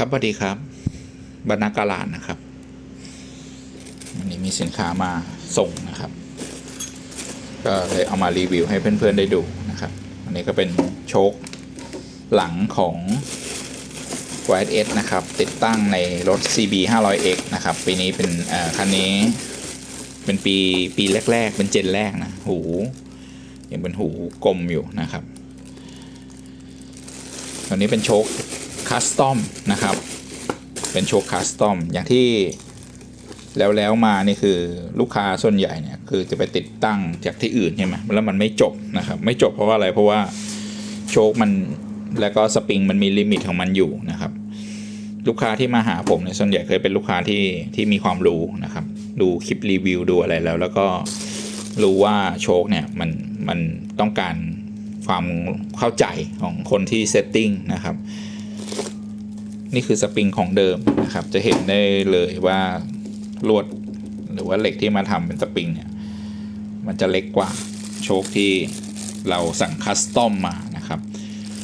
ครับสวัสดีครับบรรณากาลาดนะครับวันนี้มีสินค้ามาส่งนะครับ ก็เลยเอามารีวิวให้เพื่อนๆได้ดูนะครับ อันนี้ก็เป็นโชคหลังของ y s นะครับ ติดตั้งในรถ CB 500X นะครับ ปีนี้เป็นคันนี้เป็นปีปีแรก ๆ เป็นเจนแรกนะ หู ยังเป็นหูกลมอยู่นะครับ ตอนนี้เป็นโชค คัสตอมนะครับ เป็นโชคคัสตอมอย่างที่แล้วแล้วมานี่คือลูกค้าส่วนใหญ่เนี่ยคือจะไปติดตั้งจากที่อื่นใช่ไหมแล้วมันไม่จบนะครับไม่จบเพราะว่าอะไรเพราะว่าโชคมันแล้วก็สปริงมันมีลิมิตของมันอยู่นะครับ ลูกค้าที่มาหาผมเนี่ยส่วนใหญ่เคยเป็นลูกค้าที่ที่มีความรู้นะครับ ดูคลิปรีวิวดูอะไรแล้ว แล้วก็รู้ว่าโชคเนี่ยมันมันต้องการความเข้าใจของคนที่เซตติ้งนะครับ นี่คือสปริงของเดิมนะครับ จะเห็นได้เลยว่าลวดหรือว่าเหล็กที่มาทำเป็นสปริงเนี่ยมันจะเล็กกว่าโชคที่เราสั่งคัสตอมมานะครับ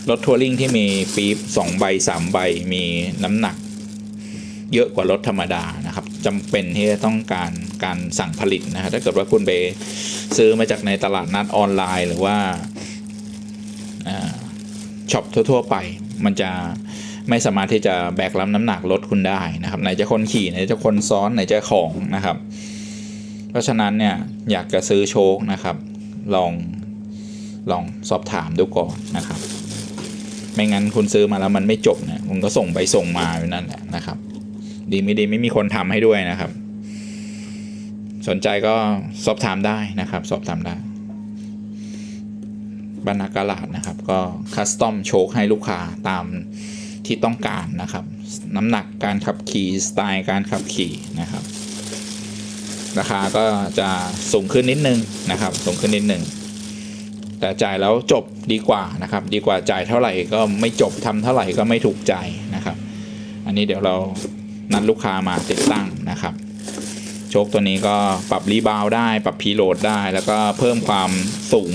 รถทัวริงที่มีปี๊บ2ใบ 3 ใบมีน้ำหนัก เยอะกว่ารถธรรมดานะครับจำเป็นที่จะต้องการการสั่งผลิตนะครับถ้าเกิดว่าคุณไปซื้อมาจากในตลาดนัดออนไลน์ หรือว่าช็อปทั่ว ๆ ไป มันจะ ไม่สามารถที่จะแบกรับน้ำหนักรถคุณได้นะครับไหนจะคนขี่ไหนจะคนซ้อนไหนจะของนะครับ เพราะฉะนั้นเนี่ยอยากจะซื้อโชคนะครับ ลองลองสอบถามดูก่อนนะครับ ไม่งั้นคุณซื้อมาแล้วมันไม่จบเนี่ยคุณก็ส่งไปส่งมาอยู่นั่นแหละนะครับ ดีไม่ดีไม่มีคนทำให้ด้วยนะครับ สนใจก็สอบถามได้นะครับ สอบถามได้บรรณากาลาดนะครับ ก็คัสตอมโชคให้ลูกค้าตาม ที่ต้องการนะครับ น้ำหนักการขับขี่สไตล์การขับขี่นะครับ ราคาก็จะสูงขึ้นนิดนึงนะครับสูงขึ้นนิดนึงแต่จ่ายแล้วจบดีกว่านะครับ ดีกว่าจ่ายเท่าไหร่ก็ไม่จบทำเท่าไหร่ก็ไม่ถูกใจนะครับ อันนี้เดี๋ยวเรานัดลูกค้ามาติดตั้งนะครับโชคตัวนี้ก็ปรับรีบาวได้ปรับพีโหลดได้ แล้วก็เพิ่มความสูง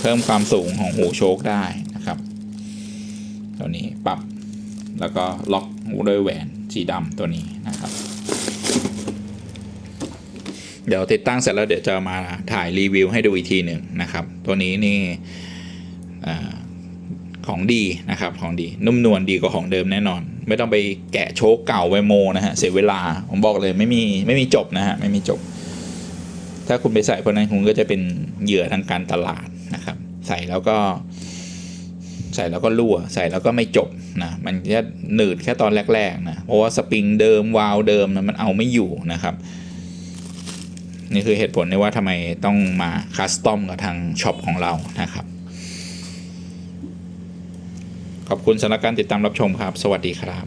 เพิ่มความสูงของหูโชคได้ ตัวนี้ปรับ แล้วก็ล็อกด้วยแหวนสีดำตัวนี้นะครับ เดี๋ยวติดตั้งเสร็จแล้วเดี๋ยวจะมาถ่ายรีวิวให้ดูอีกทีหนึ่งนะครับ ตัวนี้นี่ของดีนะครับของดีนุ่มนวลดีกว่าของเดิมแน่นอน ไม่ต้องไปแกะโชคเก่าไวโมนะฮะเสียเวลาผมบอกเลยไม่มีไม่มีจบนะฮะไม่มีจบ ถ้าคุณไปใส่พวกนั้นคุณก็จะเป็นเหยื่อทางการตลาดนะครับ ใส่แล้วก็ ส่แล้วก็รั่ว ใส่แล้วก็ไม่จบนะมันจะหนืดแค่ตอนแรกๆนะเพราะว่าสปริงเดิมวาล์วเดิมนะมันเอาไม่อยู่นะครับ นี่คือเหตุผลที่ว่าทำไมต้องมาคัสตอมกับทางช็อปของเรานะครับ ขอบคุณสำหรับการติดตามรับชมครับ สวัสดีครับ